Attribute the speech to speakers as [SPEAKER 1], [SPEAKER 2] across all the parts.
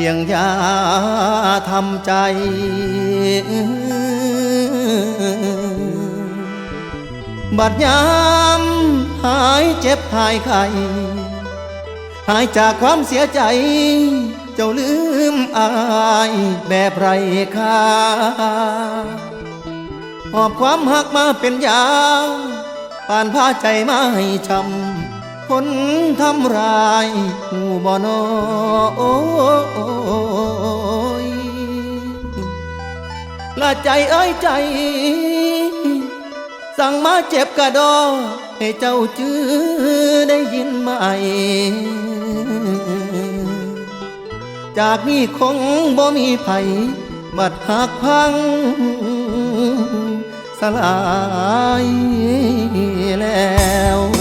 [SPEAKER 1] เพียงยาทำใจ บัดยามหายเจ็บหายไข้หายจากความเสียใจ เจ้าลืมอายแบบไรค่าหอบความหักมาเป็นยาวปานพาใจมาให้ช้ำ คนทำร้ายหูบ่นอโอ้ยละใจเอ้ยใจ สั่งมาเจ็บกระดอให้เจ้าจื้อได้ยินไหม จากนี้คงบ่มีไผบัดหักพังสลายแล้ว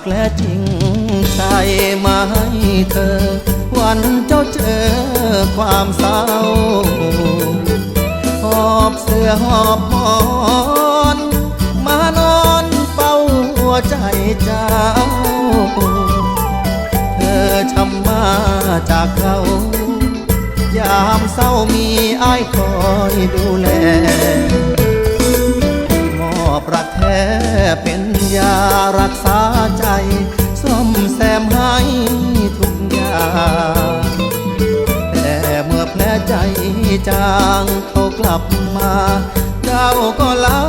[SPEAKER 1] กและจริงใจมาให้เธอ วันเจ้าเจอความเศร้า หอบเสื้อหอบหมอนมานอนเฝ้าหัวใจเจ้า เธอช้ำมาจากเขา ยามเศร้ามีอ้ายคอยดูแลมอบรักแท้เป็นยารักษา ซ่อมแซมให้ทุกอย่างแต่เมื่อแผลใจจางเขากลับมา เจ้าก็ลา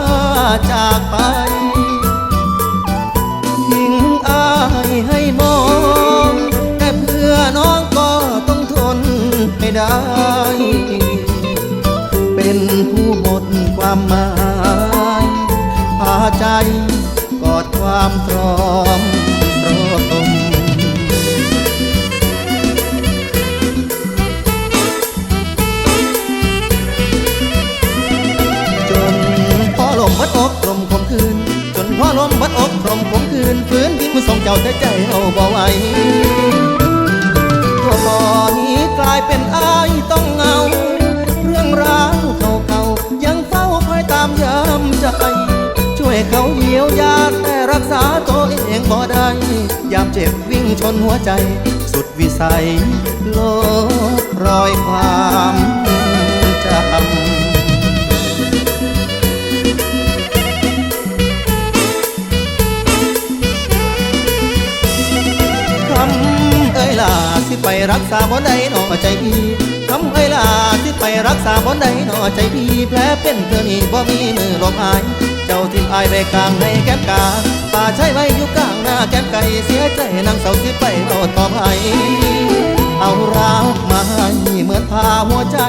[SPEAKER 1] จากไปทิ้งอายให้มองแต่เพื่อน้องก็ต้องทนให้ได้ เป็นผู้หมดความหมายพาใจ ดความตรอมตรอมจนพ่อลมพัดอกลมคมคืน จนพ่อลมพัดอกลมคมคืนฝืนวิ่งมาส่งเจ้าแต่ใจเอาบ่ไหวตัวบ่อนี้กลายเป็นอายต้องเงา เรื่องราวเก่าๆยังเฝ้าคอยตามยามใจช่วยเขาเยียวยา ยามเจ็บวิ่งชนหัวใจ สุดวิสัยโลบรอยความจำคำเอ้ยล่ะสิไปรักษาบ่ได้หนอใจพี่คำเอ้ยล่ะสิไปรักษาบ่ได้หนอใจพี่แผลเป็นเธอนี่บ่มีมือลมอาย เจ้าทิมอายไปกลางในแก้มกาป่าใช้ไว้อยู่กลางหน้าแก้มไก่เสียใจนางเสาสิไปเอาต่อไปเอารักมาให้เหมือนพาหัวใจ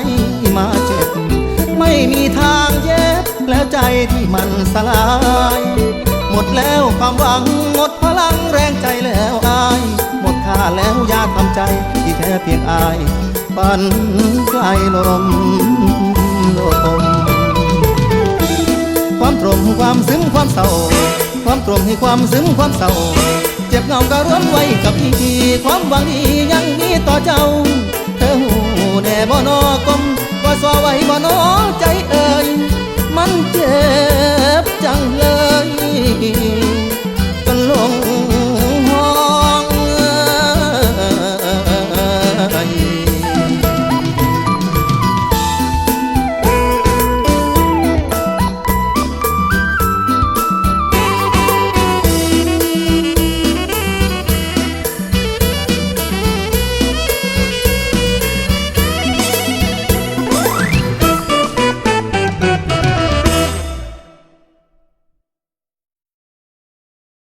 [SPEAKER 1] มาเจ็บ ไม่มีทางเย็บแล้วใจที่มันสลาย หมดแล้วความหวังหมดพลังแรงใจแล้วอาย หมดค่าแล้วยาทำใจที่แท้เพียงอายฝันไกลลม มความซึ้งความเศร้า ความตรมให้ความซึ้งความเศร้า เจ็บเหงาก็ร้อนไว้กับพี่ความหวังดียังมีต่อเจ้า เธอหูแน่บ่นอกลมว่าสวไว้บ่นอใจ